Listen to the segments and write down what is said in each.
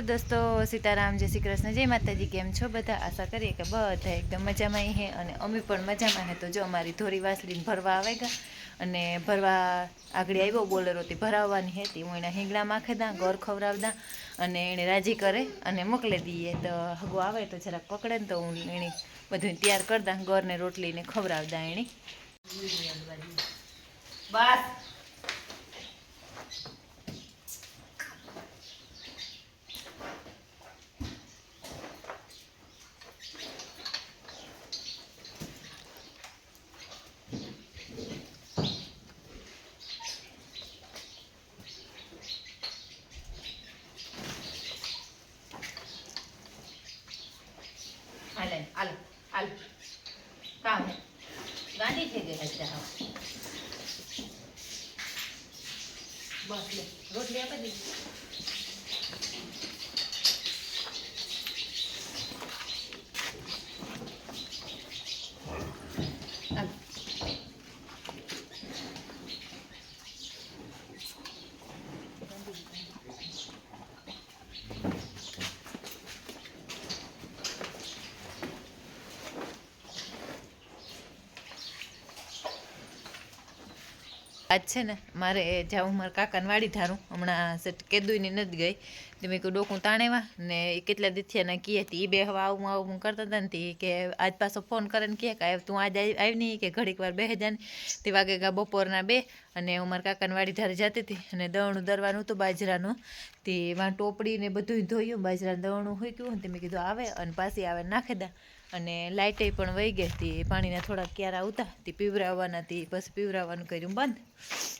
Hello દોસ્તો સીતારામ, જય શ્રી કૃષ્ણ, જય માતાજી, કેમ છો? બધા આશા કરીએ કે બધા એકદમ મજામાં હે અને અમે પણ મજામાં હે. તો જો અમારી ધોરી વાસળીને ભરવા આવે ગયા અને ભરવા આગળ આવ્યો બોલરોથી ભરાવવાની હતી હું એના હિંગડા માખે દા, ગોર ખવડાવદા અને એણે રાજી કરે અને મોકલી દઈએ તો હગો આવે તો જરાક પકડે ને તો હું એણે બધું તૈયાર કરદા ગોરને રોટલીને ખવડાવદા એણે. બસ હાલે હાલ હાલ કામ હે ગાંડી થઈ ગઈ હશે હા બસ લે રોટલી આપી દીધી હાલ. આજ છે ને મારે જાવું મારા કાકાને વાડી ધારું. હમણાં સેટ કેદુની નથી ગઈ. તો મેં કહ્યું ડોકું તાણેવા. ને એ કેટલા દીથિયાના કહે હતી એ બે હવા આવું આવું કરતા હતા ને કે આજ પાછો ફોન કરે ને કહે કે તું આજ આવી નહીં, કે ઘડીક વાર બેહે જાને તે વાગે ગા બપોરના બે અને હું મારા કાકાને વાડી ધારે જતી હતી અને દવણું દરવાનું હતું બાજરાનું. તે વાં ટોપડી ને બધું ધોયું, બાજરાનું દવણું હોય ગયું તે મેં કીધું, આવે. અને પાછી આવે નાખી દા. અને લાઇટે પણ વહી ગઈ હતી. પાણીના થોડાક ક્યારા આવતા તે પીવરાવવાના હતી પછી પીવરાવવાનું કર્યું બંધ.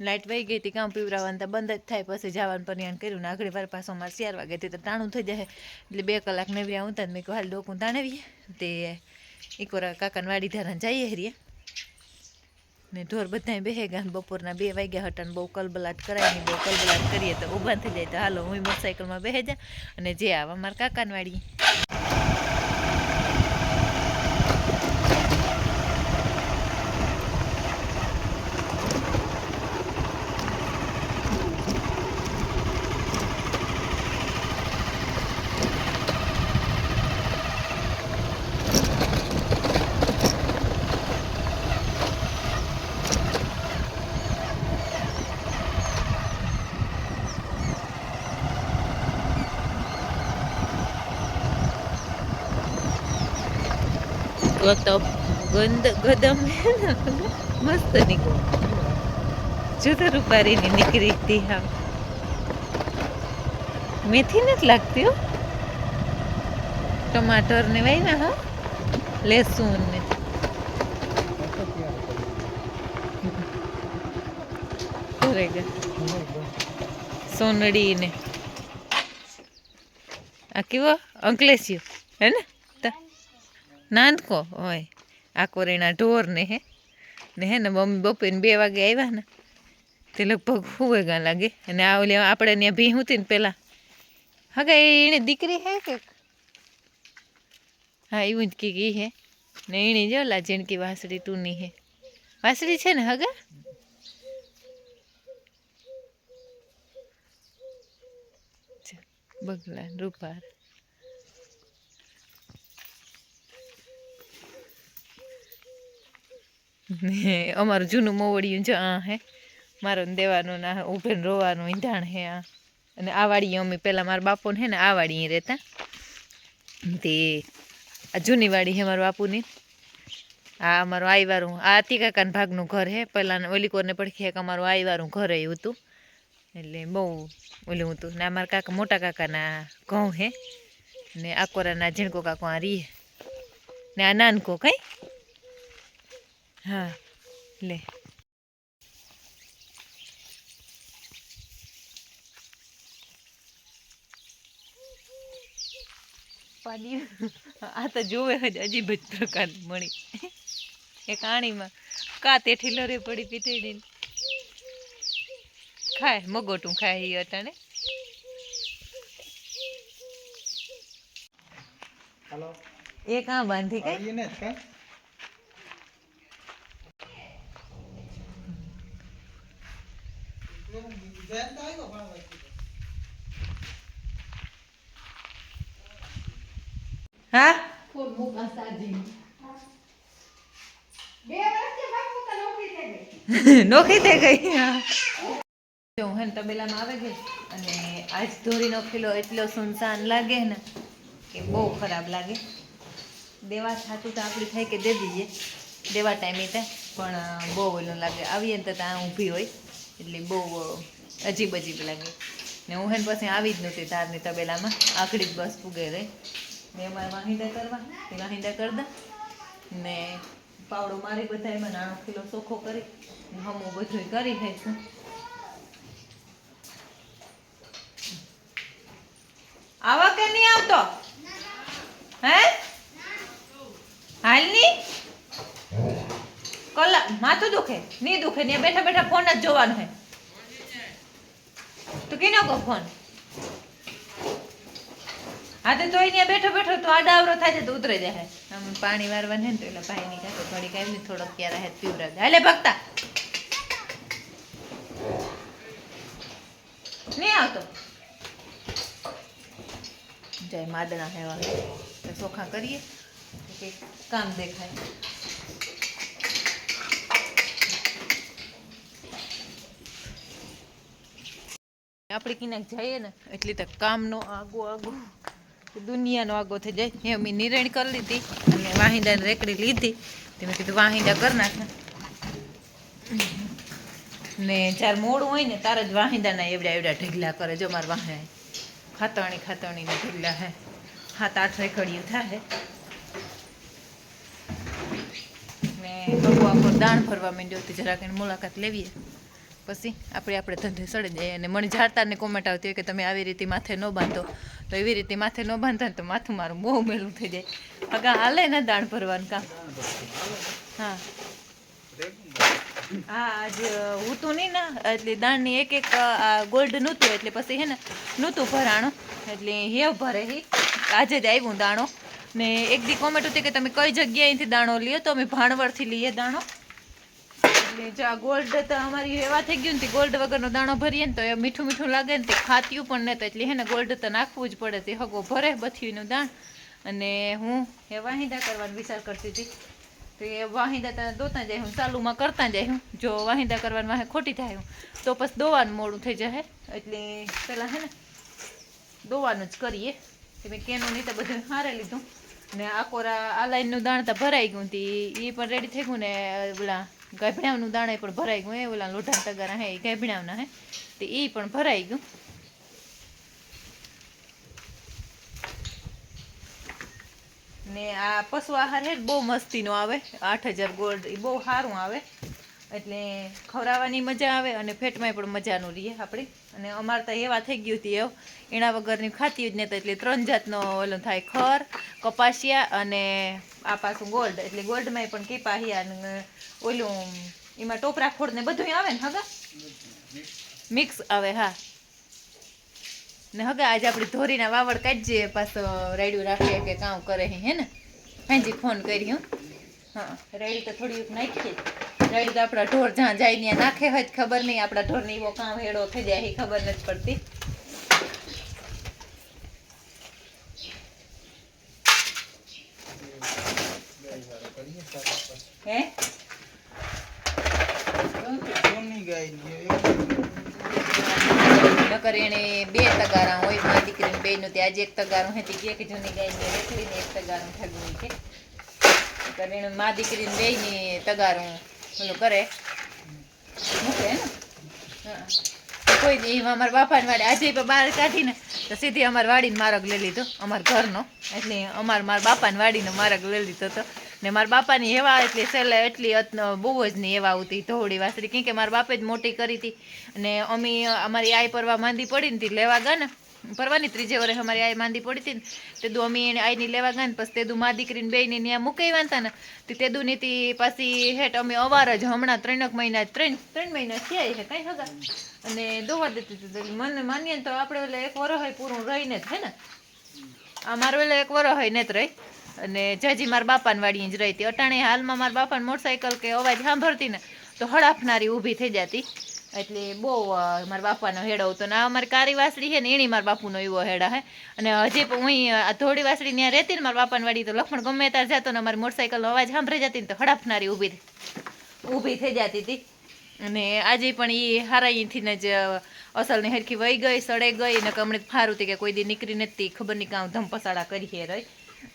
લાઇટ વહી ગઈ હતી કામ પીવરાવવાનું. તો બંધ જ થાય. પછી જવાનું પરિયાણ કર્યું. ને આગળ વાર પાછો અમારે ચાર વાગે તે તો ટાણું થઈ જાય. એટલે બે કલાક નવ્યા આવતા મેં કહ્યું હાલ ડોકું તાણાવીએ. તે એક વાર કાકાને વાડી ધારા જઈએ હરીએ. ને ઢોર બધા બેહે ગયા બપોરના બે વાગ્યા હતા બહુ કલબલાટ કરાય નહીં. બહુ કલબલાટ કરીએ તો ઊભા થઈ જાય. તો હાલો હું મોટરસાઇકલમાં બેહે જા. અને જે આવા મારા કાકાને વાડી તો ગંદ ગદમ મસ્ત નીકળો. જુદા રૂપારીની નીકળી હતી હા મેથી નથી લાગતી ટમાટર ને વાવ્યા હા? લેસુન ને. સોનડી ને. આ કેવો અંકલેશ્યો, હે ને? નાનકો હોય. આ કોરેના ઢોર ને હે. ને હે ને મમ્મી બપોરે બે વાગે આવ્યા ને. તે લગભગ હુવે ગા લાગે. અને આ ઓલી આપણે ત્યાં ભી હતી ને પહેલાં હા કે એણે દીકરી હે કે? હા એવું જ કીક ઈ હે. ને એણે જો લા જીણકી વાસળી ટૂની હે. વાસળી છે ને હગા? બગલા રૂપાર. ને અમારું જૂનું મોવડિયું જો આ હે, મારો દેવાનું ના ઉભેન રોવાનું, ઈંધાણ હે આ. અને આ વાડીએ અમે પહેલાં મારા બાપુને હે ને આ વાડીએ રહેતા. તે આ જૂની વાડી હે મારા બાપુની. આ અમારું આઈવારું આ તીકાકાના ભાગનું ઘર હે. પહેલાં ઓલી કોરને પડખે એક અમારું આઈવારું ઘર એવું હતું. એટલે બહુ ઓલું હતું. ને અમારા કાકા, મોટા કાકાના ઘઉં હે. ને આકોરાના ઝીણકો કાકો આ રી ને આ નાનકો કઈ? હા લે. પાડી. આ તો જોવે જ અજીબ જ પ્રકાર મળી. એ કાણીમાં કા તેઠી લરે પડી પીતેડી ખાય મગોટું ખાય એ અટાણે. હાલો. એ કાં બાંધી કઈ એને જ કાંઈ જયંત આવ્યો ભણવા હા ફોન મૂકા ચાર્જિંગ બે વર્ષથી બાપુ તો નોકરી થઈ ગઈ નોખી થઈ ગઈ. જો હું તબેલામાં આવે ગઈ અને આજ ધોરીનો ખીલો એટલો સુનસાન લાગે ને કે બહુ ખરાબ લાગે. દેવા થાતું તો આપણી થાય કે દે દઈએ દેવા ટાઈમે તે પણ બહુ ઓલું લાગે. આવીએ ને તો ત્યાં ઊભી હોય. એટલે બહુ અજીબ અજીબ લાગે. ને હું હે ને પછી આવી જ નહોતી તારની તબેલામાં. આખડી જ બસ પૂગે રહી. ને એમાં ને પાવડો મારી બધા એમાં નાનો કિલો ચોખ્ખો કરી. હમું બધું કરી ખાઈશું આવા કે નહીં આવતો? હે? હાલની? કલાક, માથું દુખે? નહીં દુખે ને બેઠા બેઠા ફોન જ જોવાનો હે. તો કીનો કો ફોન? હા, તો તોય બેઠો બેઠો તો આડાવરો થાય તો ઉતરે જાય. આમ પાણી વારવાનું ને તો એટલે ભાઈ ની કાંઈ થોડી કાંઈ નહીં થોડોક ક્યારે હે પીવરાવે હાલે ભક્તા. નહીં આવતો. જય માદણા હેવા તો ચોખા કરીએ. કામ દેખાય. આપણે કિનાક જઈએ ને, એટલે તો કામનો આગો આગો દુનિયાનો આગો થઈ જાય. એ અમે નિર્ણય કરી લીધી અને વાહિંદાને રેકડી લીધી. તે મેં કીધું, વાહિંદા કરી નાખે. ને જ્યારે મોડું હોય ને તારે જ વાહિંદાના એવડા એવડા ઢગલા કરે. જો મારા વાહે ખાતણી ખાતણીના ઢગલા હે. હાથ આઠ રેકડીયું થાય ને બહુ આખો દાણ ભરવા માંડ્યો તો જરાક એની મુલાકાત લેવીએ પછી આપણે આપણે ધંધે સડી જઈએ અને મને જાણતાને કોમેન્ટ આવતી હોય કે તમે આવી રીતે માથે ન બાંધો, તો એવી રીતે માથે ન બાંધતા તો માથું મારું બહુ મેલું થઈ જાય. અગા હાલે ને દાણ ભરવાનું કામ? હા. હા, આજ હું નહીં ને, એટલે દાણની એક એક ગોલ્ડ નહોતું એટલે પછી હે ને, નહોતું ભરાણું. એટલે હેવ ભરે હી. આજે જ આવ્યું દાણો. ને એક દી કોમેન્ટ હતી કે તમે કઈ જગ્યાએથી દાણો લ્યો તો અમે ભાણવડથી લઈએ દાણો. એટલે જો આ ગોલ્ડ તો અમારી એવા થઈ ગયું ને ગોલ્ડ વગરનો દાણો ભરીએ ને તો એ મીઠું મીઠું લાગે ને તે ખાત્યું પણ નહોતું. એટલે હે ને ગોલ્ડ તો નાખવું જ પડે. તે હગો ભરે બથીનું દાણ. અને હું એ વાહિંદા કરવાનો વિચાર કરતી હતી. તો એ વાહિંદા તને દોતા જાય હું, ચાલુમાં કરતા જાય હું. જો વાહિંદા કરવાની વાહે ખોટી થાય હું, તો પછી દોવાનું મોડું થઈ જાય એટલે પહેલાં હે ને દોવાનું જ કરીએ. કે મેં કેનું નહીં તો બધું હારે લીધું. ને આકોરા આ લાઈનનું દાણ તો ભરાઈ ગયું હતી એ પણ રેડી થઈ ગયું ને, ઓલા ગાભણાવનું દાણા પણ ભરાઈ ગયું એ ઓલા લોઢા તગારા હે, એ ગાભણાવના હે? તે એ પણ ભરાઈ ગયું. ને આ પશુ આહાર હે બહુ મસ્તીનો આવે. આઠ હજાર ગોલ્ડ એ બહુ સારું આવે. એટલે ખવડાવવાની મજા આવે અને ફેટમાંય પણ મજાનું રહીએ આપણી. અને અમારે તો એવા થઈ ગયું હતી એવું એના વગરની ખાતી જ નહોતા, એટલે ત્રણ જાતનો ઓલો થાય, ખર, કપાસિયા અને આ પાછું ગોલ્ડ એટલે ગોલ્ડમાંય પણ કીપાહિયા અને ઓલું, એમાં ટોપરા ખોડ ને બધું આવે ને, હગા? મિક્સ આવે, હા. ને હગા, આજે આપણી ધોરીના વાવડ કાઢીએ પાછો રેડ્યું રાખીએ કે કામ કરે હે ને? હાજી ફોન કરી, હું. રેડી તો થોડી નાખીએ. રેડી તો આપણા ઢોર જ્યાં જાય ત્યાં નાખે હોય ખબર નહીં, આપણા ઢોરને એવો કામ હેડો થઈ જાય એ ખબર નથી પડતી. હે? નકર એને બે તગારા હોય મારી દીકરીને બે નું આજે એક તગારું હતી કે જૂની ગાયને રેખડીને એક તગારું ઠગવું કે? નકર મા દીકરીને બે ની તગારું ઓલું કરે. મૂકે ને? તો કોઈ દી અમારા બાપાની વાડી, આજે બહાર કાઢીને, તો સીધી અમારા વાડીને મારગ લઈ લીધો, અમારા ઘરનો. એટલે અમાર મારા બાપાની વાડીનો મારગ લઈ લીધો હતો ને મારા બાપાની એવા એટલી સહેલા એટલી બહુ જ નહીં એવા આવતી ધોળી વાસળી કેમ કે મારા બાપે જ મોટી કરી હતી અને અમે અમારી આઈ પરવા માંદી પડી ને તી લેવા ગયા ને. પરવાની ત્રીજે વર્ષે અમારી આઈ માંદી પડી હતી ને. તેદુ અમે એને આઈની લેવા ગયા ને. પછી તેદુ મા દીકરીને બેયને ત્યાં મુકાવ્યા હતા ને. તે તેદુ નીતિ પાછી હેઠ અમે અવાર જ હમણાં ત્રણેક મહિના ત્રણ ત્રણ મહિના થયા છે કાંઈ હગા. અને દોવા દેતી હતી તો મને માનીએ ને તો આપણે એટલે એક હોય પૂરું રહીને જ હે ને. આ મારું એટલે એક વરસ હોય ને જ રહી. અને જાજી મારા બાપાની જ રહી હતી અટાણે હાલમાં મારા બાપાને મોટરસાઇકલ કે અવાજ સાંભળતી ને તો હડફનારી ઊભી થઈ જતી. એટલે બહુ મારા બાપાનો હેડો હતો. ને આ અમારી કારી વાસળી છે ને એની મારા બાપુનો એવો હેડા હે. અને હજી પણ હું આ ધોળી વાસળી ત્યાં રહેતી ને મારા બાપાની તો લખમણ ગમે ત્યાં જતો ને અમારી મોટરસાઇકલનો અવાજ સાંભળી જતી ને તો હડાફનારી ઊભી ઊભી થઈ જતી હતી. અને આજે પણ એ હારા ને જ અસલની હરખી વહી ગઈ, સડે ગઈ ને કમણે ફારું હતી કે કોઈ દી નીકળી નથી ખબર નહીં કાં ધમપસાડા કરી હે રહી.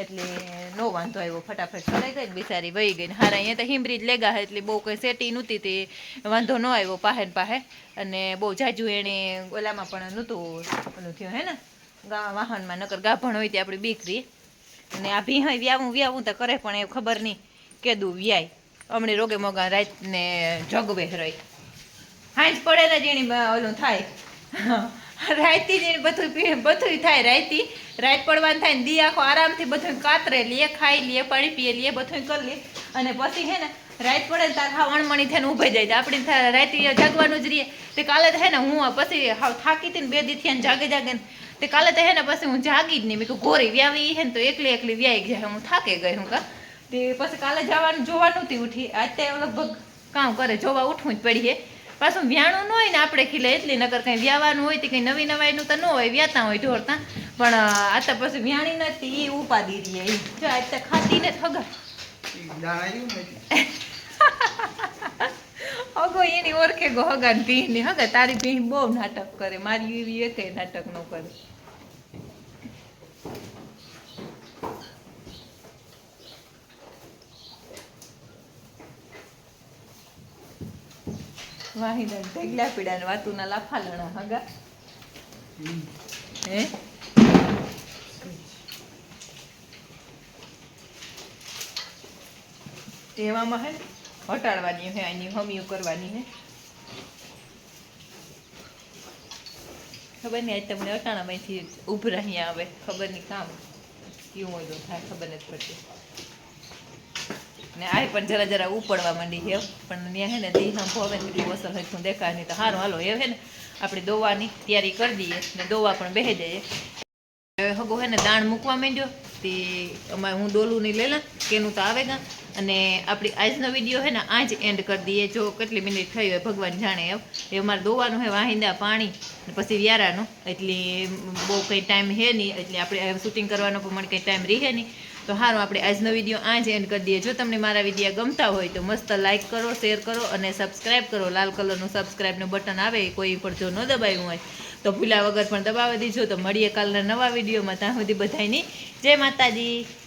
એટલે નો વાંધો આવ્યો, ફટાફટ સડાઈ ગઈ ને બિચારી વહી ગઈ હારા અહીંયા તો હિમરી જ લેગા એટલે બહુ કંઈ સેટી નહોતી તે. વાંધો ન આવ્યો પાહે ને પાહે. અને બહુ જાજુ એણે ઓલામાં પણ નહોતું ઓલું થયું હે ને, ગા, વાહનમાં નકર ગાભણ હોય તે આપણી બીકરી અને આ ભી હોય વ્યાવું વ્યાવું તો કરે પણ એ ખબર નહીં કેદું વ્યાય. હમણે રોગે મોગા રાતને જગવે રહી. હાંજ પડે ને જેણી ઓલું થાય. રાયતી ને બધું બધું થાય રાયતી. રાત પડવાનું થાય ને દી આખો આરામથી બધું કાતરે, લે ખાઈ લે, પાણી પીએ, લે બધું કરી લે. અને પછી હે ને, રાત પડે ને તારે હાવ અણમણી થઈને ઊભી જાય. આપણે રાતે જાગવાનું જ રહીએ. તે કાલે તો હે ને હું પછી હાવ થાકી હતી ને બે દી થયા જાગે જાગે ને. તે કાલે તો હે ને પછી હું જાગી જ નહીં. મેં કહું ઘોરી વ્યાવી હે ને તો એકલી એકલી વ્યાઈ જાય હું થાકે ગઈ હું કા. તે પછી કાલે જવાનું, જોવાનું હતી ઉઠી. આજ તે લગભગ કામ કરે, જોવા ઉઠવું જ પડી હે પાછું વ્યાણું ન હોય ને આપણે ખીલે એટલી નકર કંઈ વ્યાવાનું હોય તે કંઈ નવી નવાઈનું તો ન હોય વ્યાતા હોય ઢોરતા. પણ આ તો પછી વ્યાણી નથી એ ઉપાદી રહી એ જો આ તો ખાતી ને ખગર અગો એની ઓળખે ગો હગા ભીહની હગા તારી ભીહ બહુ નાટક કરે મારી એવી એકે નાટક ન કરે. વાહિના ઢગલા પીડા વાતુના લાફા લણા હગા. હે? તેવામાં હે, હટાડવાની હે, આની હમિયું કરવાની હે. ખબર નહીં, આજ તમને અટાણામાંથી ઉભરા અહીંયા આવે, ખબર નહીં કામ કેવું હોય તો થાય, ખબર નથી પડતી. ને આ પણ જરા જરા ઉપડવા માંડી છે. પણ ત્યાં હે ને દી હમ ને એટલું અસર હરખું દેખાય નહીં તો સારું હાલો, એ હે ને આપણે દોવાની તૈયારી કરી દઈએ ને દોવા પણ બેહી જઈએ. હગો હે ને દાણ મૂકવા માંડ્યો. તે અમારે હું ડોલું નહીં લેલા કેનું તો આવે ગા અને આપણી આજનો વીડિયો હે ને આજ એન્ડ કરી દઈએ. જો કેટલી મિનિટ થઈ હોય ભગવાન જાણે એમ. એ અમારે દોવાનું હે વાહિંદા પાણી પછી વ્યારાનું. એટલે બહુ કંઈ ટાઈમ હે નહીં. એટલે આપણે શૂટિંગ કરવાનો પણ મને કંઈ ટાઈમ રહે નહીં. તો સારું આપણે આજનો વીડિયો આ જ એન્ડ કરી દઈએ. જો તમને મારા વિડીયા ગમતા હોય તો મસ્ત લાઇક કરો શેર કરો અને સબસ્ક્રાઈબ કરો. લાલ કલરનું સબસ્ક્રાઈબનું બટન આવે કોઈ પણ જો ન દબાવ્યું હોય તો ભૂલા વગર પણ દબાવી દીજો. તો મળીએ કાલના નવા વિડીયોમાં. ત્યાં સુધી બધાની જય માતાજી.